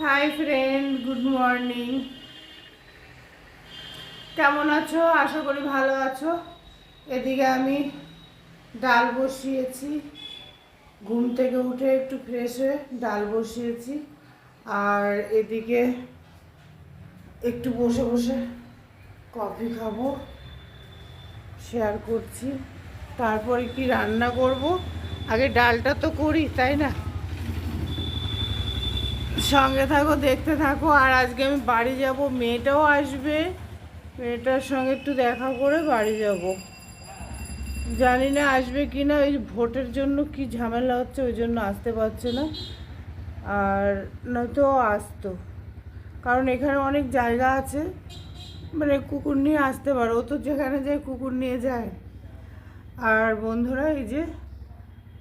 Hi friend good morning কেমন আছো? আশা করি ভালো আছো। এদিকে আমি ডাল বসিয়েছি। ঘুম থেকে উঠে একটু ফ্রেশ হয়ে ডাল বসিয়েছি। আর এদিকে একটু বসে বসে কফি খাব শেয়ার করছি। তারপরে কি রান্না করব? আগে ডালটা তো করি, তাই না? সঙ্গে থাকো, দেখতে থাকো। আর আজকে আমি বাড়ি যাব, মেয়েটাও আসবে। মেয়েটার সঙ্গে একটু দেখা করে বাড়ি যাব। জানি না আসবে কি না ওই ভোটের জন্য কি ঝামেলা হচ্ছে, ওই জন্য আসতে পারছে না। আর নয়তো আসতো। কারণ এখানে অনেক জায়গা আছে। মানে কুকুর নিয়ে আসতে পারো। ও তো যেখানে যায় কুকুর নিয়ে যায়। আর বন্ধুরা, এই যে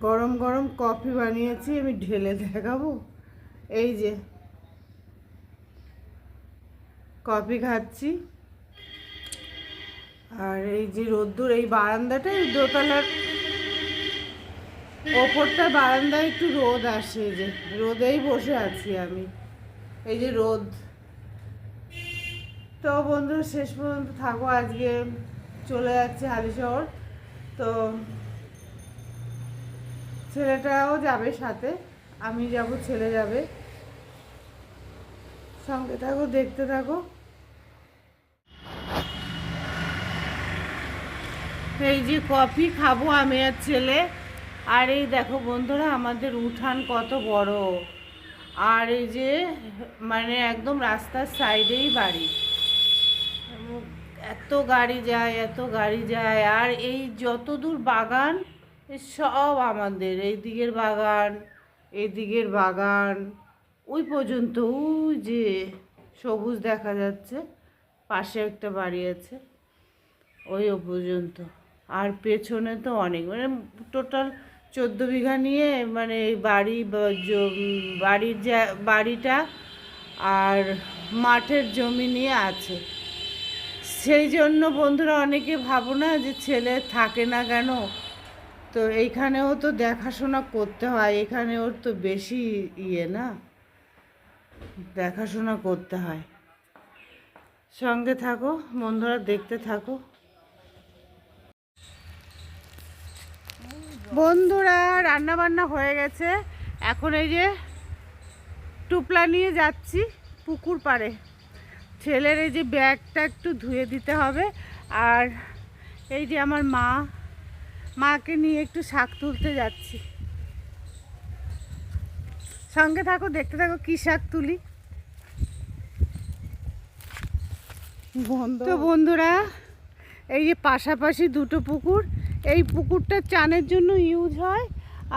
গরম গরম কফি বানিয়েছি, আমি ঢেলে দেখাবো। এই যে কফি খাচ্ছি। আর এই যে রোদ্দুর, এই বারান্দাটা, এই দোতলার ওপরটা বারান্দায় একটু রোদ আসে যে। রোদেই বসে আছি আমি। এই যে রোদ। তো বন্ধু, শেষ পর্যন্ত থাকো আজকে। চলে যাচ্ছে হালিশহর। তো ছেলেটাও যাবে সাথে, আমি যাব, ছেলে যাবে। সঙ্গে থাকো, দেখতে থাকো। এই যে কফি খাব আমি আর ছেলে। আর এই দেখো বন্ধুরা, আমাদের উঠান কত বড়। আর এই যে মানে একদম রাস্তার সাইডেই বাড়ি। এত গাড়ি যায়, এত গাড়ি যায়, আর এই যত দূর বাগান সব আমাদের। এই দিকের বাগান, এই দিকের বাগান, ওই পর্যন্ত, ওই যে সবুজ দেখা যাচ্ছে, পাশে একটা বাড়ি আছে, ওই ও পর্যন্ত। আর পেছনে তো অনেক মানে টোটাল চোদ্দ বিঘা নিয়ে মানে বাড়ি বাড়ির যা, বাড়িটা আর মাঠের জমি নিয়ে আছে। সেই জন্য বন্ধুরা অনেকে ভাবো না যে ছেলে থাকে না কেন? তো এইখানেও তো দেখাশোনা করতে হয় এখানে ওর তো বেশি ইয়ে না? দেখাশোনা করতে হয়। সঙ্গে থাকো, বন্ধুরা দেখতে থাকো। বন্ধুরা রান্না বান্না হয়ে গেছে। এখন এই যে টুপলা নিয়ে যাচ্ছি পুকুর পাড়ে। ছেলের এই যে ব্যাগটা একটু ধুয়ে দিতে হবে আর এই যে আমার মা মাকে নিয়ে একটু শাক তুলতে যাচ্ছি। সঙ্গে থাকো দেখতে থাকো কী শাক তুলি। তো বন্ধুরা এই যে পাশাপাশি দুটো পুকুর এই পুকুরটা চানের জন্য ইউজ হয়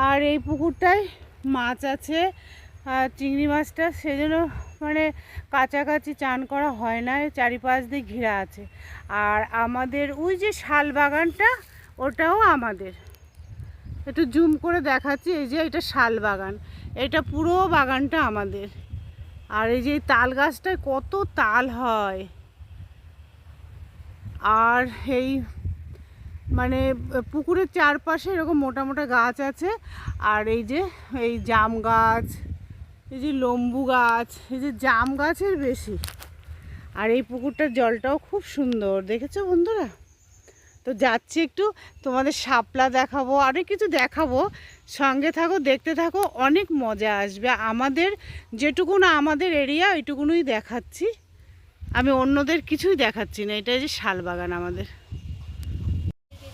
আর এই পুকুরটায় মাছ আছে। চিংড়ি মাছটা সেজন্য মানে কাছাকাছি চান করা হয় না চারিপাশ দিয়ে ঘেরা আছে। আর আমাদের ওই যে শাল বাগানটা, ওটাও আমাদের। একটু জুম করে দেখাচ্ছি, এই যে এটা শাল বাগান। এটা পুরো বাগানটা আমাদের। আর এই যে তাল গাছটায় কত তাল হয়। আর এই মানে পুকুরের চারপাশে এরকম মোটা মোটা গাছ আছে। আর এই যে, এই জাম গাছ এই যে লম্বু গাছ, এই যে জাম গাছের বেশি। আর এই পুকুরটার জলটাও খুব সুন্দর, দেখেছ বন্ধুরা? তো যাচ্ছি একটু তোমাদের শাপলা দেখাবো, অনেক কিছু দেখাবো। সঙ্গে থাকো, দেখতে থাকো, অনেক মজা আসবে। আমাদের যেটুকু না আমাদের এরিয়া ওইটুকুনই দেখাচ্ছি। আমি অন্যদের কিছুই দেখাচ্ছি না এটা যে শালবাগান আমাদের।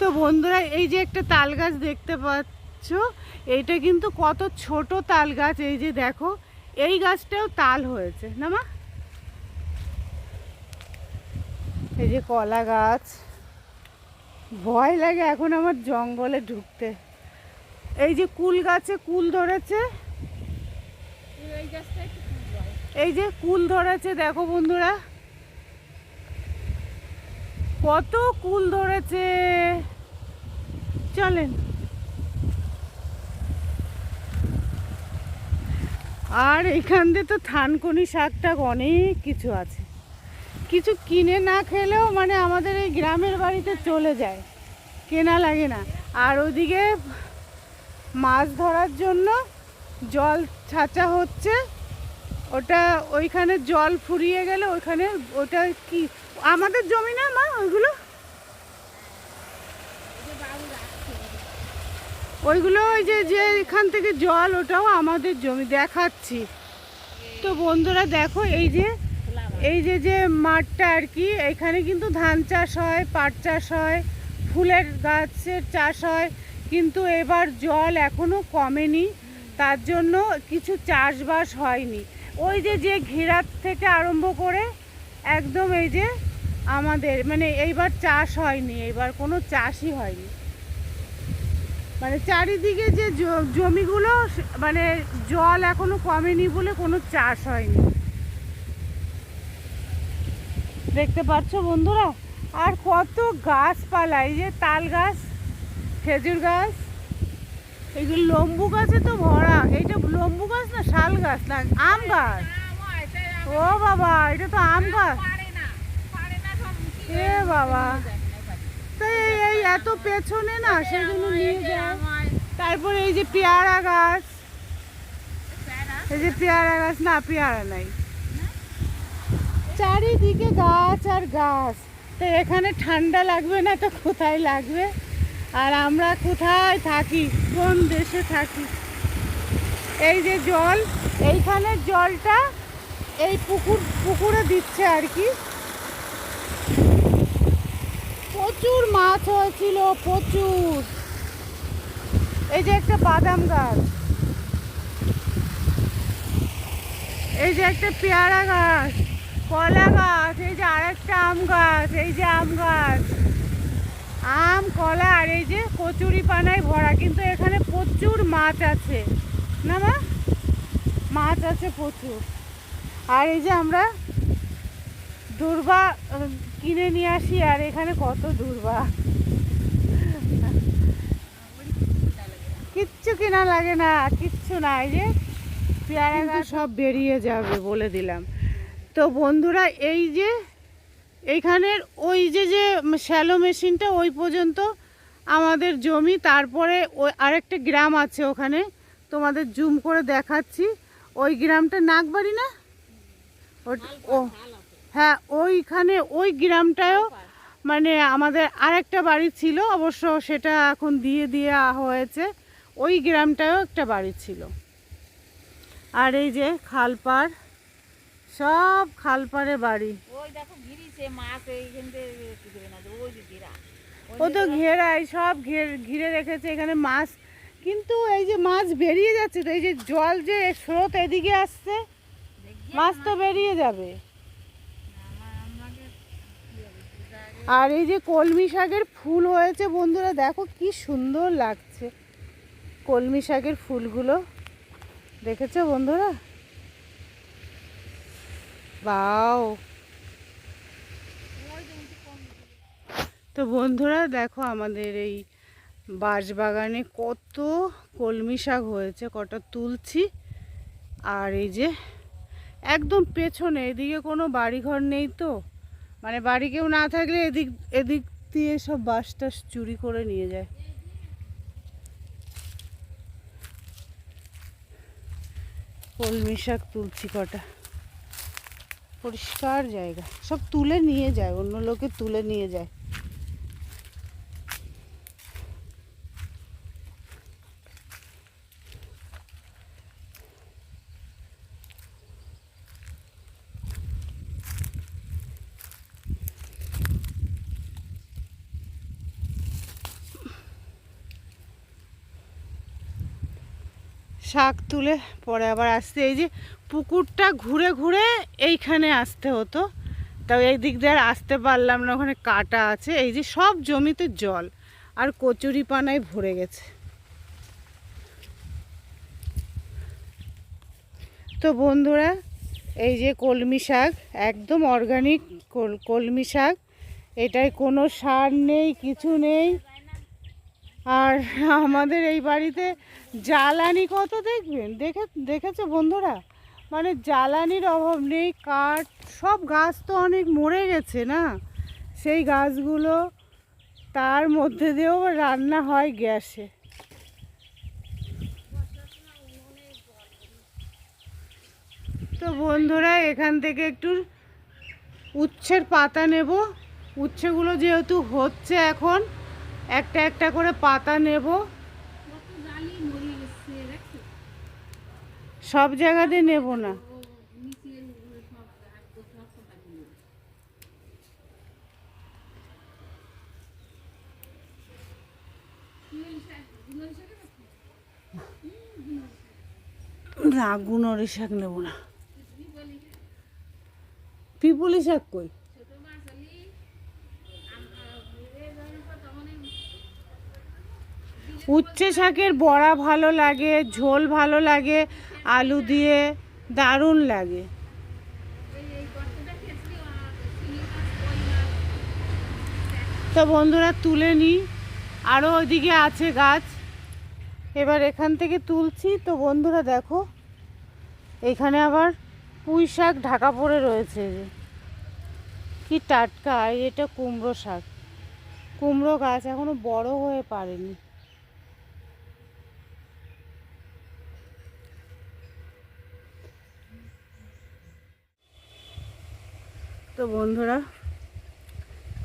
তো বন্ধুরা, এই যে একটা তাল গাছ দেখতে পাচ্ছ, এইটা কিন্তু কত ছোট তাল গাছ, এই যে দেখো এই গাছটাও তাল হয়েছে, না মা? এই যে কলা গাছ। ভয় লাগে এখন আমার জঙ্গলে ঢুকতে। এই যে কুল গাছে কুল ধরেছে। এই যে কুল ধরেছে, দেখো বন্ধুরা। কত কুল ধরেছে। চলেন। আর এখান দিয়ে তো থানকুনি শাক টাক অনেক কিছু আছে। কিছু কিনে না খেলেও মানে আমাদের এই গ্রামের বাড়িতে চলে যায়। কেনা লাগে না। আর ওদিকে মাছ ধরার জন্য জল ছাঁচা হচ্ছে। ওটা ওইখানে জল ফুরিয়ে গেলে ওইখানে ওটা কি, আমাদের জমি না মা ওইগুলো? ওইগুলো ওই যে যে এখান থেকে জল, ওটাও আমাদের জমি, দেখাচ্ছি। তো বন্ধুরা দেখো, এই যে এই যে যে মাঠটা আর কি, এখানে কিন্তু ধান চাষ হয়, পাট চাষ হয়, ফুলের গাছের চাষ হয়, কিন্তু এবার জল এখনও কমেনি, তার জন্য কিছু চাষবাস হয়নি। ওই যে যে ঘেরার থেকে আরম্ভ করে একদম এই যে আমাদের মানে এইবার চাষ হয়নি, এইবার কোনো চাষই হয়নি। মানে চারিদিকে যে জমিগুলো মানে জল এখনও কমেনি বলে কোনো চাষ হয়নি। দেখতে পাচ্ছ বন্ধুরা আর কত গাছপালা এই যে তাল গাছ খেজুর গাছ এইগুলো লম্বু গাছে তো ভরা এইটা লম্বু গাছ না শাল গাছ? না আম গাছ? ও বাবা এটা তো আম গাছ। এ বাবা। তো এই এই এত পেছনে না সেগুলো নিয়ে যায় তারপরে এই যে পেয়ারা গাছ। এই যে পেয়ারা গাছ না পেয়ারা নাই। চারিদিকে গাছ আর গাছ। তো এখানে ঠান্ডা লাগবে না তো কোথায় লাগবে? আর আমরা কোথায় থাকি? কোন দেশে থাকি? এই যে জল এইখানের জলটা এই পুকুর পুকুরে দিচ্ছে আর কি। প্রচুর মাছ হয়েছিল প্রচুর। এই যে একটা বাদাম গাছ। এই যে একটা পেয়ারা গাছ কলা গাছ এই যে আরেকটা আম গাছ এই যে আম গাছ। আম কলা আর এই যে কচুরি পানায় ভরা কিন্তু এখানে প্রচুর মাছ আছে। না মা? মাছ আছে প্রচুর। আর এই যে আমরা আহ, কিনে নিয়ে আসি আর এখানে কত দুর্বা কিচ্ছু কিনা লাগে না কিচ্ছু না এই যে। পেয়ারা গাছ সব বেরিয়ে যাবে বলে দিলাম। তো বন্ধুরা এই যে এইখানের ওই যে যে শ্যালো মেশিনটা ওই পর্যন্ত আমাদের জমি। তারপরে ওই আরেকটা গ্রাম আছে ওখানে তোমাদের জুম করে দেখাচ্ছি। ওই গ্রামটা নাগবাড়ি না? ও হ্যাঁ ওইখানে ওই গ্রামটায়ও মানে আমাদের আরেকটা বাড়ি ছিল অবশ্য সেটা এখন দিয়ে দেওয়া হয়েছে। ওই গ্রামটায়ও একটা বাড়ি ছিল। আর এই যে খালপাড় সব খালপাড়ে বাড়ি। ও তো ঘেরাই সব ঘের ঘিরে রেখেছে এখানে মাছ। কিন্তু এই যে মাছ বেরিয়ে যাচ্ছে তো এই যে জল যে স্রোত এদিকে আসছে মাছ তো বেরিয়ে যাবে। আর এই যে কলমি শাকের ফুল হয়েছে বন্ধুরা, দেখো কি সুন্দর লাগছে। কলমি শাকের ফুলগুলো, দেখেছ বন্ধুরা? বাও তো বন্ধুরা, দেখো আমাদের এই বাঁশবাগানে কত কলমি শাক হয়েছে, কটা তুলছি। আর এই যে একদম পেছনে, এদিকে কোনো বাড়িঘর নেই তো। মানে বাড়ি কেউ না থাকলে এদিক এদিক দিয়ে সব বাস টাস চুরি করে নিয়ে যায়। কলমি শাক তুলছি কটা। পরিষ্কার জায়গা। সব তুলে নিয়ে যায়, অন্য লোকে তুলে নিয়ে যায়। শাক তুলে পরে আবার আসতে এই যে পুকুরটা ঘুরে ঘুরে এইখানে আসতে হতো। তাও এই দিক দিয়ে আর আসতে পারলাম না, ওখানে কাটা আছে। এই যে সব জমিতে জল আর কচুরি পানায় ভরে গেছে। তো বন্ধুরা, এই যে কলমি শাক, একদম অর্গানিক কলমি শাক। এটায় কোনো সার নেই, কিছু নেই। আর আমাদের এই বাড়িতে জ্বালানি কত দেখবেন? দেখে, দেখেছ বন্ধুরা? মানে জ্বালানির অভাব নেই, কাঠ, সব গাছ তো অনেক মরে গেছে না? সেই গাছগুলো তার মধ্যে দিয়েও রান্না হয় গ্যাসে। তো বন্ধুরা, এখান থেকে একটু উচ্ছের পাতা নেব। উচ্ছেগুলো যেহেতু হচ্ছে এখন একটা একটা করে পাতা নেব। সব জায়গাতে নেব না। গুণরি শাক নেব না। পিপুলি শাক কই? উচ্ছে শাকের বড়া ভালো লাগে, ঝোল ভালো লাগে, আলু দিয়ে দারুণ লাগে। তো বন্ধুরা তুলে নিই আরও ওইদিকে আছে গাছ। এবার এখান থেকে তুলছি। তো বন্ধুরা দেখো, এখানে আবার পুঁই শাক ঢাকা পড়ে রয়েছে যে। কি টাটকা আর এটা কুমড়ো শাক। কুমড়ো গাছ এখনও বড় হয়ে পারেনি। তো বন্ধুরা,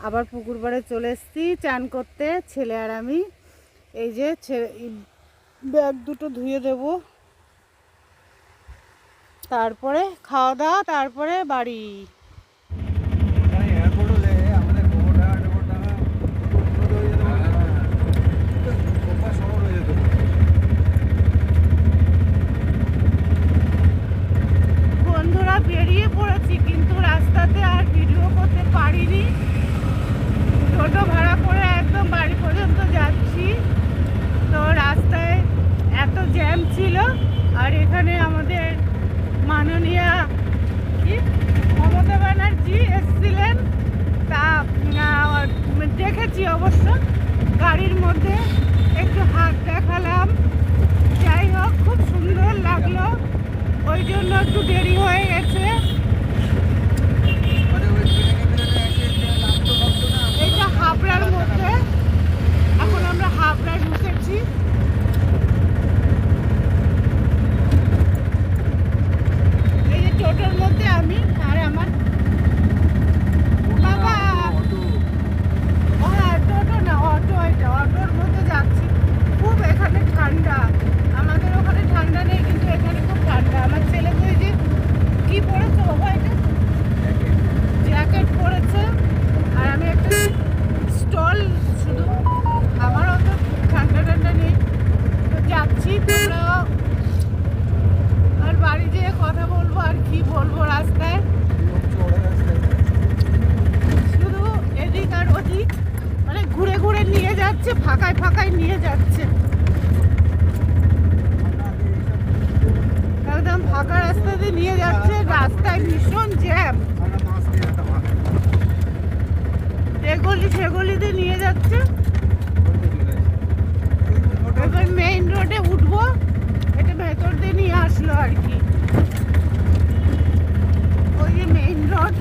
আবার পুকুর পাড়ে চলে এসেছি, চান করতে, ছেলে আর আমি। এই যে ব্যাগ দুটো ধুয়ে দেব। তারপরে খাওয়া দাওয়া, তারপরে বাড়ি এখানে এয়ারপোর্ট হলে আমাদের গোবরডাঙ্গা টোবরডাঙ্গা উন্নত হয়ে যেত কোথা শহর হয়ে যেত বন্ধুরা বেরিয়ে পড়েছি কিন্তু রাস্তাতে আর ভিডিও করতে পারিনি টোটো ভাড়া করে একদম বাড়ি পর্যন্ত যাচ্ছি তো রাস্তায় এত জ্যাম ছিল আর এখানে আমাদের মাননীয়া কি? মমতা ব্যানার্জি এসেছিলেন। তা দেখেছি অবশ্য। গাড়ির মধ্যে একটু হাত দেখালাম। যাই হোক, খুব সুন্দর লাগল। ওই জন্য একটু দেরি হয়ে গেছে। এইটা হাবড়ার ফাঁকা রাস্তাতে নিয়ে যাচ্ছে, রাস্তায় ভীষণ জ্যাম এগুলি সেগুলিতে নিয়ে যাচ্ছে। এবার মেইন রোডে উঠবো, এটা ভেতর দিয়ে নিয়ে আসলো আর কি। ওই যে মেইন রোড